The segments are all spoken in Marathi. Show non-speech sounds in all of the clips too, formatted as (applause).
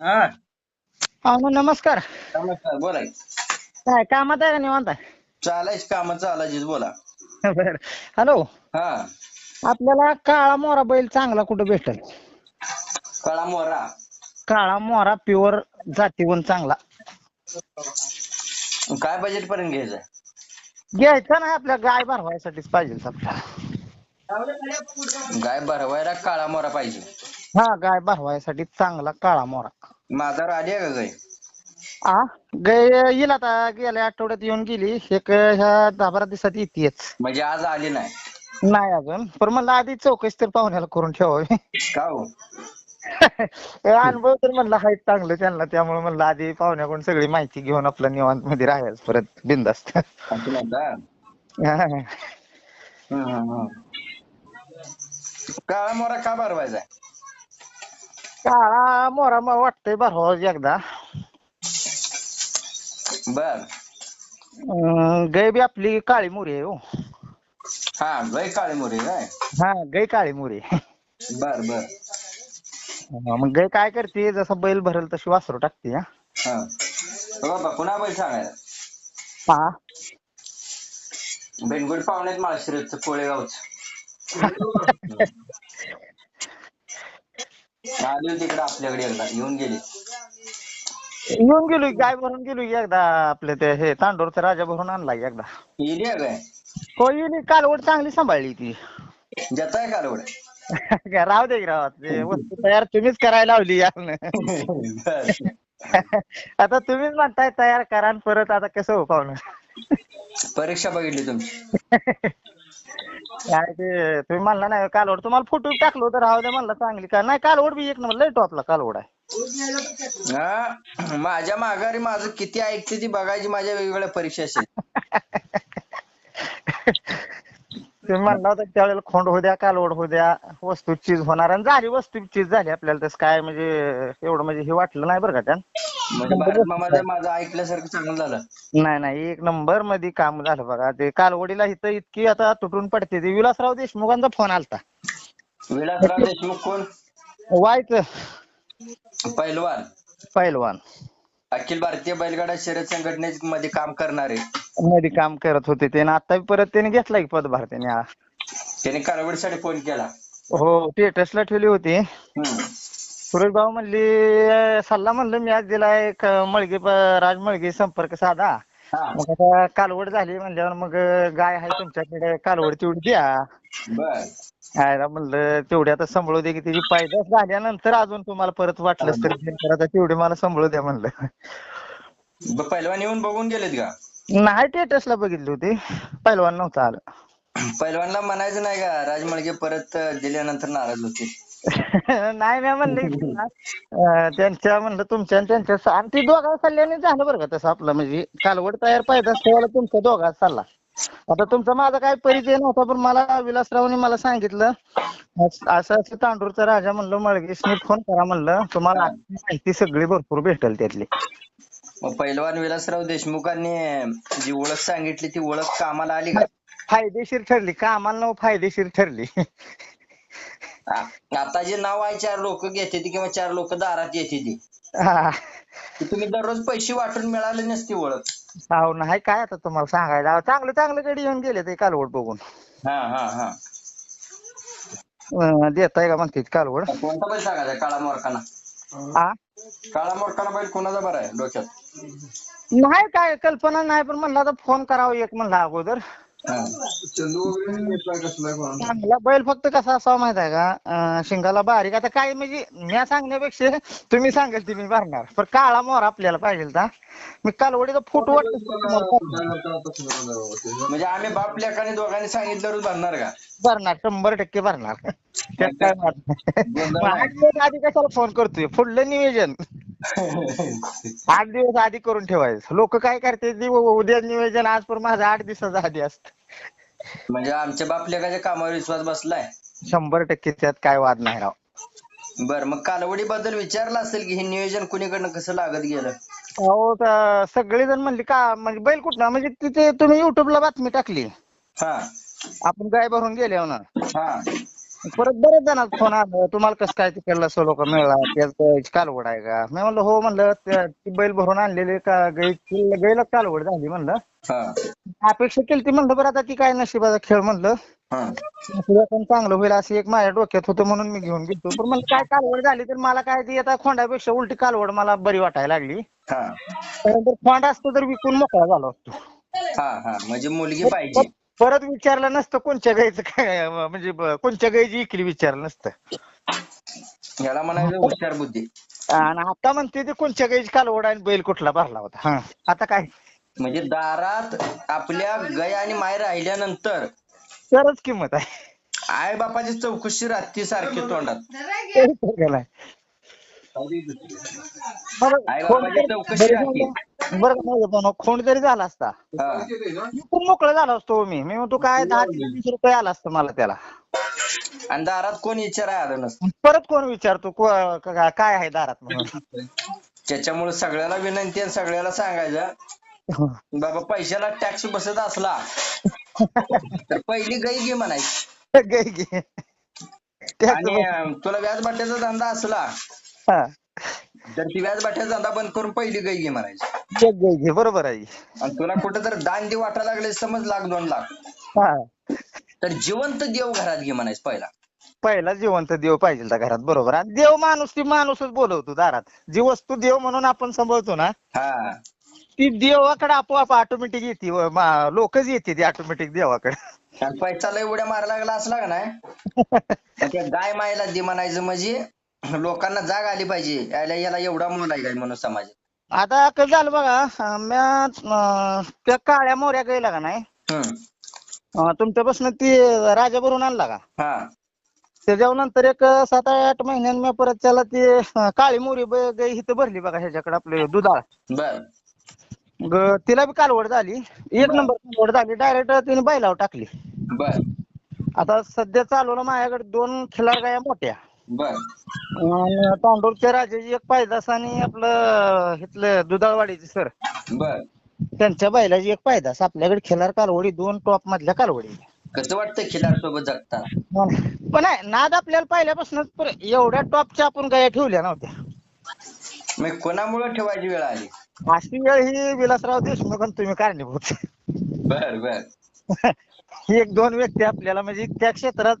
हा. अहो नमस्कार. नमस्कार बोला की. काय कामात आहे का निवांत? आहे चालायच काम चालायचीच बोला. बरं. हॅलो. हा. आपल्याला काळा मोरा बैल चांगला कुठं भेटेल? कळा मोरा काळा मोरा प्युअर जातीवून चांगला. काय बजेट पर्यंत घ्यायचं घ्यायचा नाही आपल्या गाय भरवायसाठीच पाहिजे आपल्याला गाय भरवायला काळा मोरा पाहिजे. हा गाय भरवायसाठी चांगला काळा मोरा. माझ्यावर आली आहे का गाय आ गाय येईल आता गेल्या आठवड्यात येऊन गेली. एक ह्या दहा बारा दिवसात येतेच. म्हणजे आज आली नाही? नाही अजून. पण म्हणलं आधी चौकशी तर पाहुण्याला करून ठेवावी. का हो? हे (laughs) अनुभव तर म्हणलं हाय चांगलं त्यांना. त्यामुळे म्हणलं आधी पाहुण्याकडून सगळी माहिती घेऊन आपलं निवांत मध्ये राहायचं. परत बिंदास्त असं म्हणता? हं, हं, हं. काळा मोरा का भरवायचा काळा मोरा मला वाटतंय भरवा एकदा बर अं, गाय बी आपली काळी मोरी आहे हो हा गाय काळी मोरी काय हा गाय काळी मोरी आहे. बर बर हा, मग गाय काय करते? जसं बैल भरेल तशी वासरू टाकते हा. हा. हो बाबा पुन्हा बैल सांगायला हा. बेनगुड पाहुण्यात माळशिरसचं कोळेगावचं. (laughs) आली होती इकडे आपल्याकडे एकदा येऊन गेली. येऊन गेलो गाय भरून गेलो एकदा आपले ते हे तांडूरचा राजा भरून आणला एकदा. गेली आहे काय? हो येईल कालवड चांगली सांभाळली ती. जताय कालवड? काय (laughs) राहू दे की राव ते वस्तू तयार तुम्हीच करायला लावली यानं. (laughs) आता तुम्हीच म्हणताय तयार करा आणि परत आता कसं हो पाहुणं? परीक्षा बघितली तुमची (laughs) काय ते तुम्ही म्हणला नाही कालवड. तुम्हाला फोटो टाकलो होतं राहू दे म्हणलं चांगली. का नाही कालवड बी एक नंबर लय टॉपला कालवड आहे. हा माझ्या माघारी माझं किती ऐकते ती बघायची माझ्या वेगवेगळ्या परीक्षा असेल (laughs) तुम्ही म्हणला होता त्यावेळेला खोंड होऊ द्या कालवड होऊ द्या वस्तू चीज होणार आणि झाली वस्तू चीज झाली आपल्याला तसं काय म्हणजे एवढं म्हणजे हे वाटलं नाही बरं का त्या म्हणजे भारत मामाचं माझं ऐकल्यासारखं चांगलं झालं. नाही नाही एक नंबरमध्ये काम झालं बघा. ते कालवडीला इथं इतकी आता तुटून पडते. ते विलासराव देशमुखांचा फोन आलता. विलासराव देशमुख कोण? व्हायचं पैलवान. पैलवान. अखिल भारतीय बैलगाडा शर्यत संघटनेमध्ये काम करणारे. मध्ये काम करत होते ते. आणि आता परत त्याने घेतला की पदभार त्याने हा. त्याने कालवडीसाठी फोन केला. हो स्टेटसला ठेवली होती. हम्म. सुरेश भाऊ म्हणली सल्ला म्हणलं मी आज दिलाय एक मळगे प- राज मळगे संपर्क साधा. हा. मग आता कालवड झाली म्हणल्यावर मग गाय आहे तुमच्याकडे कालवड तेवढी द्या. बर. आयला म्हणलं तेवढी आता सांभाळू दे की त्याची पायदास झाल्यानंतर अजून तुम्हाला परत वाटलंच तर आता तेवढी मला सांभाळू द्या म्हणलं. ब- पैलवान येऊन बघून गेलेत का? नाही स्टेटसला बघितली होती. पहिलवान नव्हता आलं. पैलवानला म्हणायचं नाही का राजमळगे परत दिल्यानंतर नाराज होते. (laughs) नाही मी म्हणले की ना, अं, त्यांच्या म्हणलं तुमच्या आणि त्यांच्या आणि ती दोघा सल्ल्याने झालं बरं का तसं आपलं म्हणजे कालवड तयार पाहिजे ठेवायला तुमच्या दोघा सल्ला. आता तुमचा माझा काय परिचय नव्हता पण मला विलासरावने मला सांगितलं अस- असं तांडूरचा राजा म्हणलं मळगेशने फोन करा म्हणलं तुम्हाला आजची माहिती सगळी भरपूर भेटेल त्यातली. मग पैलवान विलासराव देशमुखांनी जी ओळख सांगितली ती ओळख कामाला आली का? फायदेशीर ठरली कामाला नव फायदेशीर ठरली. आ- आता जे नाव आहे चार लोक घेते ती किंवा चार लोक दारात येते ती. हा. ती तुम्ही दररोज पैसे वाटून मिळाले नसती ओळख. अहो नाही काय आता तुम्हाला सांगायला? अहो, चांगलं चांगलं गडी येऊन गेले ते कालवड बघून. हा हा हा. अं, देताय का म्हणते कालवड? कोणता बैल सांगायचा? काळा मोरकाना. आ? काळा मोरकाना बैल कोणाचा बरा आहे डोक्यात? नाही काय कल्पना नाही पण म्हणलं आता फोन करावा एक म्हणला अगोदर. चांगला बैल फक्त कसा असावा माहीत आहे का? अं, शिंगाला बारीक. आता काय म्हणजे मी सांगण्यापेक्षा तुम्ही सांगाल ते मी भरणार. पण काळा मोर आपल्याला पाहिजे का मी कालवडीचा फोटो वाटतो म्हणजे आम्ही बाप लेखाने दोघांनी सांगितल्यावर भरणार का? भरणार. शंभर टक्के भरणार. त्यात काय (laughs) वाद नाही. मग आठ दिवस आधी कशाला फोन करतोय? पुढलं नियोजन. (laughs) आठ दिवस आधी करून ठेवायचं. लोक काय करते उद्या नियोजन आज पण माझं आठ दिवसाचा आधी असत. म्हणजे आमच्या बाप लेखाच्या कामावर विश्वास बसलाय? शंभर टक्के त्यात काय वाद नाही राव. बर मग कालवडी बद्दल विचारलं असेल की हे नियोजन कुणीकडनं कसं लागत गेलं? अहो तर सगळेजण म्हणले का म्हणजे बैल कुठला म्हणजे तिथे तुम्ही युट्यूबला बातमी टाकली. हा. आपण गाय भरून गेले ना. हा. परत बरेच जणांचा फोन आला तुम्हाला कसं काय तिकडला सोलो का मिळाला त्याच कालवड आहे का? मी म्हणलं हो म्हणलं त्या- ती बैल भरून आणलेली का? गाई गाईला कालवड झाली म्हणलं. अपेक्षा केली ती म्हणलं बरं आता ती काय नशिबाचा खेळ म्हणलं. हा. तुझं पण चांगलं होईल असं एक माझ्या डोक्यात होतं म्हणून मी घेऊन गेलो पण म्हणलं काय कालवड झाली तर मला काय ती आता खोंडापेक्षा उलटी कालवड मला बरी वाटायला लागली. कारण जर खोंड असतो तर विकून मोकळा झालो असतो म्हणजे मुलगी पाहिजे. परत विचारलं नसतं कोणच्या गाईचं काय म्हणजे कोणच्या गाईची इकली विचारलं नसतं. ह्याला म्हणायचं हुशार बुद्धी. आणि आता म्हणते ते कोणच्या गाईची कालवड आणि बैल कुठला भरला होता. हा. आता काय? म्हणजे दारात आपल्या गाय आणि माय राहिल्यानंतर तरच किंमत आहे. आई बापाची चौकशी राहते सारखी तोंडात. तरी तर गेलाय. बरं, आई बाबाची चौकशी राहते. बरं का माझं पण जरी झाला असता. हा. मी खूप मोकळा झालो असतो मी. मी म्हणतो काय दहा ते वीस रुपये आला असतं मला त्याला. आणि दारात कोण विचार आलं नसतं. परत कोण विचारतो को- का- काय आहे दारात म्हणून? त्याच्यामुळे सगळ्याला विनंती आहे सगळ्याला सांगायचं बाबा पैशाला टॅक्स बसत असला तर पहिली गाई घे म्हणायची. त्याचं आणि अं, तुला व्याज बाट्याचा धंदा असला हा. तर ती व्याज बाट्याचा धंदा बंद करून पहिली गाई घे म्हणायची. बरोबर आहे. आणि तुला कुठं तर दान दे वाटा लागले समज लाख दोन लाख. हा. तर जिवंत देव घरात घे म्हणायचं पहिला. पहिला जिवंत देव पाहिजे त्या घरात बरोबर. आणि देव माणूस ती माणूसच बोलवतो दारात. जी वस्तू देव म्हणून आपण सांभाळतो ना हा. ती देवाकडे आपोआप ऑटोमॅटिक येते लोकच येते ती ऑटोमॅटिक देवाकडे. आणि पैसा लय उड्या मारायला लागला असला का नाही (laughs) त्या गाय मायला दे म्हणायचं म्हणजे लोकांना जाग आली पाहिजे. याला याला एवढा मोल आहे काय म्हणून समाजात? आता कसं झालं बघा म्या त्या काळ्या मोऱ्या गायला का नाही? तुमच्यापासून ती राजा भरून आणला का? हा. त्याच्यावर नंतर एक सात आठ महिन्यानं परत त्याला ती काळी मोरी इथं भरली बघा ह्याच्याकडे आपले दुधाळ. बर ग- तिला बी कालवड झाली. एक नंबर कालवड झाली. डायरेक्ट तिने बैलावर टाकली. बर. आता सध्या चालवलं माझ्याकडे दोन खिलार गाया मोठ्या. बर. आणि तांडूरच्या राजाची एक पायदास आणि आपलं इथलं दुधाळवाडीची सर. बर. त्यांच्या बैलाची एक पायदास. आपल्याकडे खिलार कालवडी दोन टॉप मधल्या कालवडी. कसं वाटतं खिलार सोबत जगताना पण आहे नाद आपल्याला पहिल्यापासूनच पर- एवढ्या टॉपच्या आपण गाया ठेवल्या नव्हत्या. मग कोणामुळे ठेवायची वेळ आली? अशी वेळ ही विलासराव देशमुख आणि तुम्ही कारणीभूत. बर बर. ही (laughs) एक दोन व्यक्ती आपल्याला म्हणजे त्या क्षेत्रात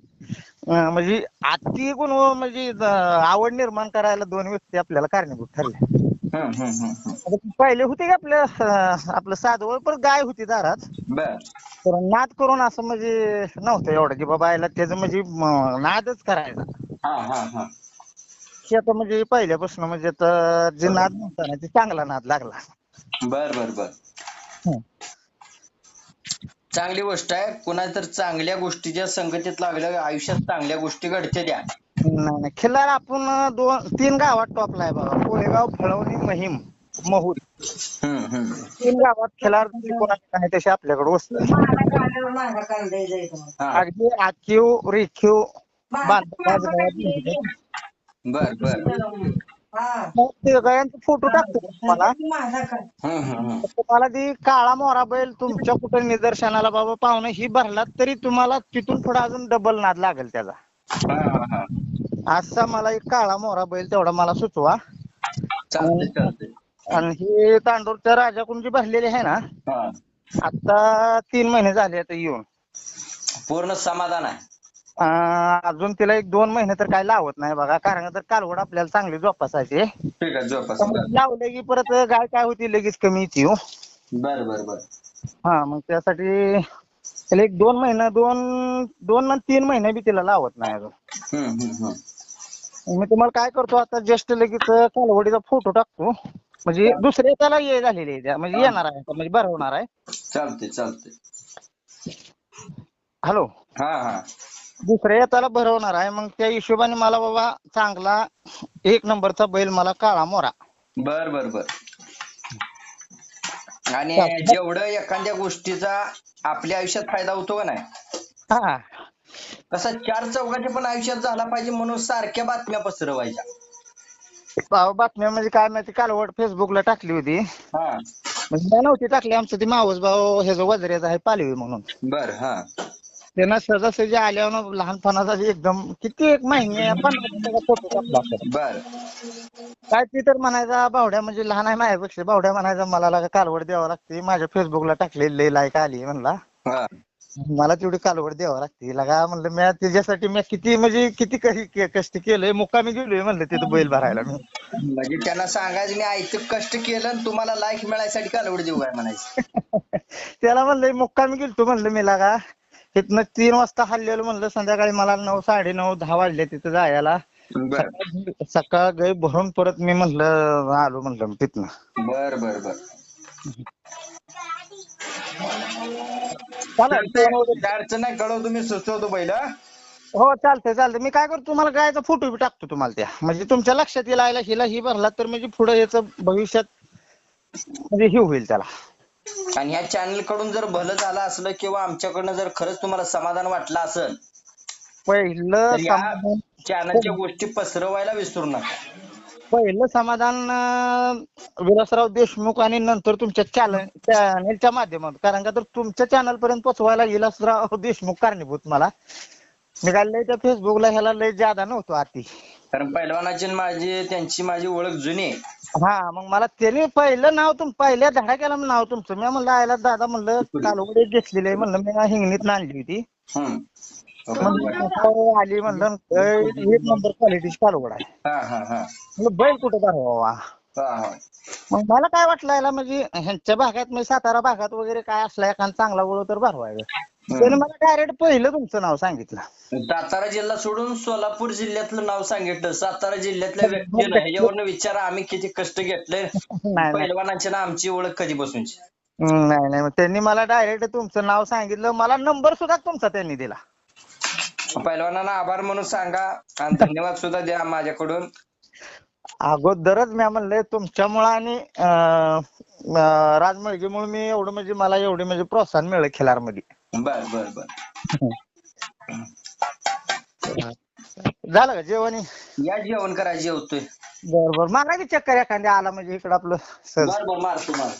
अं, म्हणजे अति गुण म्हणजे अं, आवड निर्माण करायला दोन व्यक्ती आपल्याला कारणीभूत ठरल्या. हम्म हम्म हम्म हम्म. आता ती पहिले होते की आपलं अं, आपलं साधवळ पण गाय होती दारात. बर. तर नाद करून असं म्हणजे नव्हतं एवढं की बाबा याला त्याचं म्हणजे म, नादच करायचा. हा हा हा. आता म्हणजे पहिल्यापासून म्हणजे आता जे नाद नव्हता ना ते चांगला नाद लागला. बर बर बर. हं. चांगली गोष्ट आहे. कुणाला तर चांगल्या गोष्टीच्या संगतीत लागल्या आयुष्यात चांगल्या गोष्टी घडते द्या नाही नाही. खिल्लार आपण दोन तीन गावात टॉपला आहे बघा. कोळेगाव फळवणी महिम महूर. हम्म हम्म तीन गावात खिलार कोणाचे नाही तसे आपल्याकडे वस्तू हा. अगदी आखीव रेखीव बांधकाम बर बर. मग ते गायांचे फोटो टाकतो तुम्हाला. तुम्हाला ती काळा मोरा बैल तुमच्या कुठे निदर्शनाला बाबा पाहुणे ही भरला तरी तुम्हाला तिथून पुढे अजून डबल नाद लागेल त्याचा. हा हा हा. असा मला एक काळा मोरा बैल तेवढा मला सुचवा. आणि ही तांडूरच्या राजाकडून जी भरलेली आहे ना? हा. आता तीन महिने झाले आता येऊन. पूर्ण समाधान आहे. अं, अजून तिला एक दोन महिने तर काय लावत नाही बघा कारण तर कालवड आपल्याला चांगली जोपासायची ठीक आहे जोपास. लावलं की परत गाय काय होती लगेच कमी येते हो. बर बर बर. हा मग त्यासाठी त्याला एक दोन महिना दोन दोन आणि तीन महिने बी तिला लावत नाही अजून. हम्म हम्म हम्म. मी तुम्हाला काय करतो आता जस्ट लगेच कालवडीचा फोटो टाकतो. म्हणजे दुसऱ्या त्याला ये झालेली आहे त्या, म्हणजे येणार आहे आता, म्हणजे भरवणार आहे. चालतंय चालतंय. हॅलो हा हा. दुसऱ्या येताला भरवणार आहे. मग त्या हिशोबाने मला बाबा चांगला एक नंबरचा बैल मला काळा मोरा. बर बर बर. आणि जेवढं एखाद्या गोष्टीचा आपल्या आयुष्यात फायदा होतो का नाही? हा. तसा चार चौघाच्या पण आयुष्यात झाला पाहिजे म्हणून सारख्या बातम्या पसरवायच्या. बातम्या म्हणजे काय माहिती कालवड फेसबुकला टाकली होती. हा. म्हणजे नव्हती टाकली आमचं ती मावस भाऊ ह्याचं वजऱ्याचं आहे पालवी म्हणून. बर हा. त्यानं सहजासहजी आल्यावर लहानपणाचा एकदम किती एक महिने फोटो असेल. बर. काय ती तर म्हणायचा बावड्या म्हणजे लहान आहे माझ्यापेक्षा बावड्या म्हणायचा मला लागा कालवड द्यावं लागते माझ्या फेसबुकला टाकलेली लाईक आली म्हणला. हा. मला तेवढी कालवड द्यावं लागते लगा म्हणलं मी त्याच्यासाठी मी किती म्हणजे किती काही के- कष्ट केलंय मुक्कामी गेलोय म्हणलं तिथं बैल भरायला मी. म्हणजे त्यांना सांगायचं मी आयतं कष्ट केलं आणि तुम्हाला लाईक मिळायसाठी कालवड देऊ काय म्हणायचं? (laughs) त्याला म्हणलं मुक्कामी गेलतो म्हणलं मी लागा. तिथनं तीन वाजता हल्लेलो म्हणलं संध्याकाळी मला नऊ साडे नऊ दहा वाजले तिथं जायला. बर. सकाळ सकाळ गय भरून परत मी म्हणलं आलो म्हणलं तिथनं. बर बर बर. अडचण नाही मी सुचवतो पहिलं. हो चालतंय चालतंय. मी काय करतो तुम्हाला गायचा फोटो बी टाकतो तुम्हाला त्या. म्हणजे तुमच्या लक्षात येईल आयला हिला ही भरला तर म्हणजे पुढे याचं भविष्यात म्हणजे हे होईल त्याला. आणि ह्या चॅनलकडून जर भलं झालं असलं किंवा आमच्याकडनं जर खरंच तुम्हाला समाधान वाटलं असेल पहिलं तर या समाधान चॅनलच्या गोष्टी पसरवायला विसरू नका. पहिलं समाधान अं, विलासराव देशमुख आणि नंतर तुमच्या चॅनल चॅनलच्या माध्यमातून. कारण का तर तुमच्या चॅनल पर्यंत पोहोचवायला विलासराव देशमुख कारणीभूत मला. मी काय लय त्या फेसबुकला ह्याला लय ज्यादा नव्हतो आती कारण पैलवानाची आणि माझी त्यांची माझी ओळख जुनी आहे. हा मग मला त्याने पहिलं नाव तुम पहिल्या धडाक्याला नाव तुमचं. मी म्हणलं आयला दादा म्हणलं कालवडे घेतलेली आहे म्हणलं मी हिंगणीत आणली होती. हम्म. म्हणलं आता आली म्हणलं "अय, एक नंबर क्वालिटीची कालवड आहे. हा हा हा. म्हणलं बैल कुठं हा हा. मग मला काय वाटलं याला म्हणजे ह्यांच्या भागात म्हणजे सातारा भागात वगैरे काय असला एखादा चांगला वळ तर भरवायचं. त्याने मला डायरेक्ट पहिलं तुमचं नाव सांगितलं. सातारा जिल्हा सोडून सोलापूर जिल्ह्यातलं नाव सांगितलं. सातारा जिल्ह्यातल्या व्यक्तीनं ह्याच्यावरनं विचारा आम्ही किती कष्ट घेतले. नाही पैलवानाची ना आमची ओळख कधीपासूनची. नाही नाही. मग त्यांनी मला डायरेक्ट तुमचं नाव सांगितलं. मला नंबर सुद्धा तुमचा त्यांनी दिला. पैलवानांना आभार म्हणून सांगा आणि (laughs) धन्यवाद सुद्धा द्या माझ्याकडून. अगोदरच मी म्हणलंय तुमच्यामुळं आणि अं, अं, राजमळगीमुळे मी एवढं म्हणजे मला एवढे म्हणजे प्रोत्साहन मिळलं खिलारमध्ये बर बर बर. झालं का जेवण? या जेवण करा जेवतोय. बर बर. मला बी चक्कर एखाद्या आला म्हणजे इकडं आपलं सहज. बर बर मारतो मार.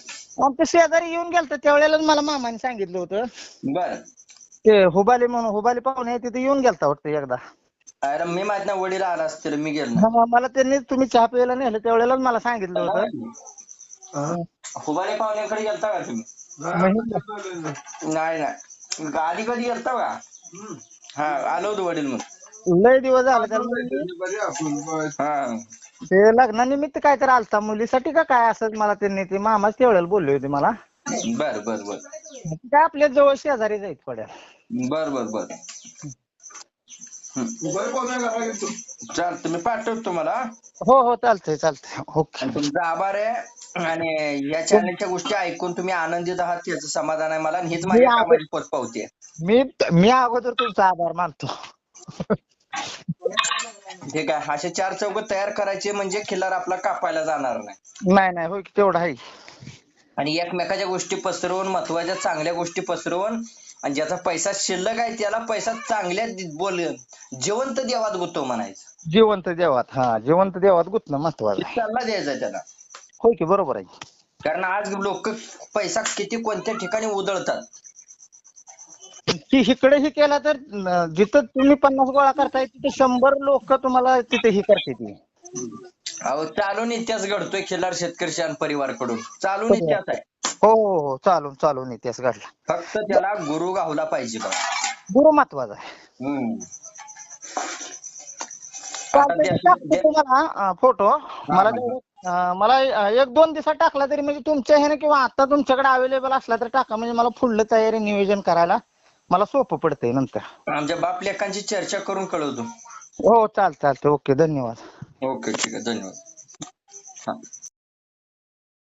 आमच्या शेजारी येऊन गेलत त्यावेळेलाच मला मामाने सांगितलं होतं. बर. ते हुबाली म्हणून हुबाली पाहुणे आहे तिथे येऊन गेलता वाटतं एकदा. अरे मी माहीत नाही वडील आला असतील मी गेलो नाही. मला त्यांनी तुम्ही चहा प्यायला नेलं त्यावेळेलाच मला सांगितलं होतं. हुबाळे पाहुण्याकडे गेलता का तुम्ही? नाही नाही. गाडी कधी गेलता का हा आलो होतो वडील मग लय दिवस झाला त्याला हा. ते लग्नानिमित्त काय तर आलता मुलीसाठी का काय असं मला त्यांनी ते मामाच त्यावेळेला बोलले होते मला. बर बर बर. काय आपल्या जवळ शेजारी जायत पड्या बर बर बर. चालतं मी पाठवतो तुम्हाला हो. हो चालतंय चालतंय. ओके. आणि तुमचा आभार आहे आणि या चॅनलच्या गोष्टी ऐकून तुम्ही आनंदित आहात याचं समाधान आहे मला. आणि हीच माझी मी कामाची पोचपावती आहे मी मी अगोदर तुमचा आभार मानतो. ठीक आहे असे चार चौक तयार करायचे म्हणजे खिल्लार आपला कापायला जाणार नाही. नाही नाही होय की तेवढं आहे. आणि एकमेकाच्या गोष्टी पसरवून महत्त्वाच्या चांगल्या गोष्टी पसरवून आणि ज्याचा पैसा शिल्लक आहे त्याला पैसा चांगल्या दि- बोल जिवंत देवात गुतो म्हणायचं जिवंत देवात हा जिवंत देवात गुतणं महत्वाचं आहे. सल्ला द्यायचा त्याला. होय की बरोबर आहे. कारण आज लोक पैसा किती कोणत्या ठिकाणी उधळतात? इकडे ही केला तर जिथं तुम्ही पन्नास गोळा करताय तिथे शंभर लोक तुम्हाला तिथे ही करते ती. अहो चालून इतिहास घडतोय खिल्लार शेतकरी शान परिवारकडून चालून इतिहास आहे. हो हो हो चालून चालून इतिहास घडला. फक्त त्याला गुरु गावला पाहिजे बघा. गुरु महत्त्वाचा आहे. हम्म. आता चालतंय, त्या- टाकतो तुम्हाला फोटो. मला अं, मला एक दोन दिवसात टाकला तरी म्हणजे तुमच्या ह्याने किंवा आता तुमच्याकडे अवेलेबल असला तर टाका. म्हणजे मला पुढलं तयारी नियोजन करायला मला सोपं पडतंय नंतर. आमच्या बाप लेखांची चर्चा करून कळवतो. हो चालतं चालतं ओके धन्यवाद. ओके ठीक आहे. धन्यवाद. हा.